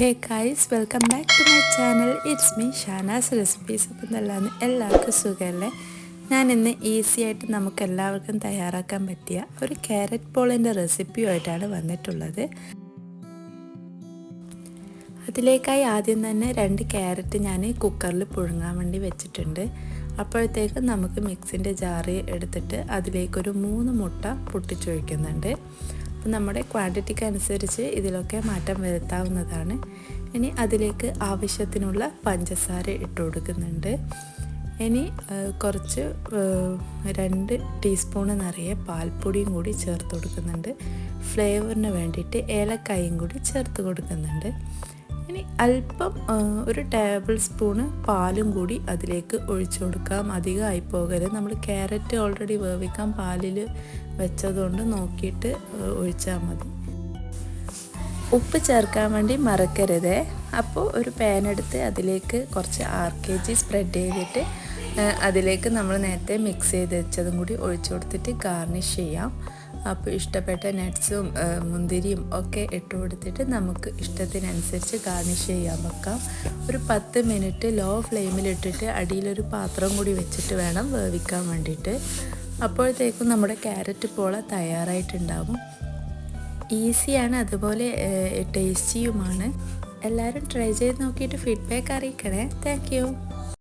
Hey guys welcome back to my channel it's me Shanas recipes അപ്പം നല്ലതാണ്. എല്ലാവർക്കും സുഖമല്ലേ? ഞാൻ ഇന്ന് ഈസി ആയിട്ട് നമുക്ക് എല്ലാവർക്കും തയ്യാറാക്കാൻ പറ്റിയ ഒരു ക്യാരറ്റ് ബോളിന്റെ റെസിപ്പിയുമായിട്ടാണ് വന്നിട്ടുള്ളത്. അതിലേക്കായി ആദ്യം തന്നെ രണ്ട് ക്യാരറ്റ് ഞാൻ കുക്കറിൽ പുഴുങ്ങാൻ വേണ്ടി വെച്ചിട്ടുണ്ട്. അപ്പോഴത്തേക്ക് നമുക്ക് മിക്സിന്റെ ജാറ് എടുത്തിട്ട് അതിലേക്കൊരു മൂന്ന് മുട്ട പൊട്ടിച്ചൊഴിക്കുന്നുണ്ട്. അപ്പം നമ്മുടെ ക്വാണ്ടിറ്റിക്ക് അനുസരിച്ച് ഇതിലൊക്കെ മാറ്റം വരുത്താവുന്നതാണ്. ഇനി അതിലേക്ക് ആവശ്യത്തിനുള്ള പഞ്ചസാര ഇട്ട് കൊടുക്കുന്നുണ്ട്. ഇനി കുറച്ച് രണ്ട് ടീസ്പൂണ് നിറയെ പാൽപ്പൊടിയും കൂടി ചേർത്ത് കൊടുക്കുന്നുണ്ട്. ഫ്ലേവറിന് വേണ്ടിയിട്ട് ഏലക്കായും കൂടി ചേർത്ത് കൊടുക്കുന്നുണ്ട്. ഇനി അല്പം ഒരു ടേബിൾ സ്പൂണ് പാലും കൂടി അതിലേക്ക് ഒഴിച്ചു കൊടുക്കാം. അധികമായി പോകരുത് നമ്മൾ ക്യാരറ്റ് ഓൾറെഡി വേവിക്കാൻ പാലിൽ വെച്ചതുകൊണ്ട് നോക്കിയിട്ട് ഒഴിച്ചാൽ മതി. ഉപ്പ് ചേർക്കാൻ വേണ്ടി മറക്കരുത്. അപ്പോൾ ഒരു പാൻ എടുത്ത് അതിലേക്ക് കുറച്ച് ആർ കെ ജി സ്പ്രെഡ് ചെയ്തിട്ട് അതിലേക്ക് നമ്മൾ നേരത്തെ മിക്സ് ചെയ്ത് വെച്ചതും കൂടി ഒഴിച്ചു കൊടുത്തിട്ട് ഗാർണിഷ് ചെയ്യാം. അപ്പോൾ ഇഷ്ടപ്പെട്ട നട്ട്സും മുന്തിരിയും ഒക്കെ ഇട്ട് കൊടുത്തിട്ട് നമുക്ക് ഇഷ്ടത്തിനനുസരിച്ച് ഗാർണിഷ് ചെയ്യാൻ വെക്കാം. ഒരു പത്ത് മിനിറ്റ് ലോ ഫ്ലെയിമിലിട്ടിട്ട് അടിയിലൊരു പാത്രം കൂടി വെച്ചിട്ട് വേണം വേവിക്കാൻ വേണ്ടിയിട്ട്. അപ്പോഴത്തേക്കും നമ്മുടെ ക്യാരറ്റ് പോള തയ്യാറായിട്ടുണ്ടാവും. ഈസിയാണ് അതുപോലെ ടേസ്റ്റിയുമാണ്. എല്ലാവരും ട്രൈ ചെയ്ത് നോക്കിയിട്ട് ഫീഡ്ബാക്ക് അറിയിക്കണേ. താങ്ക്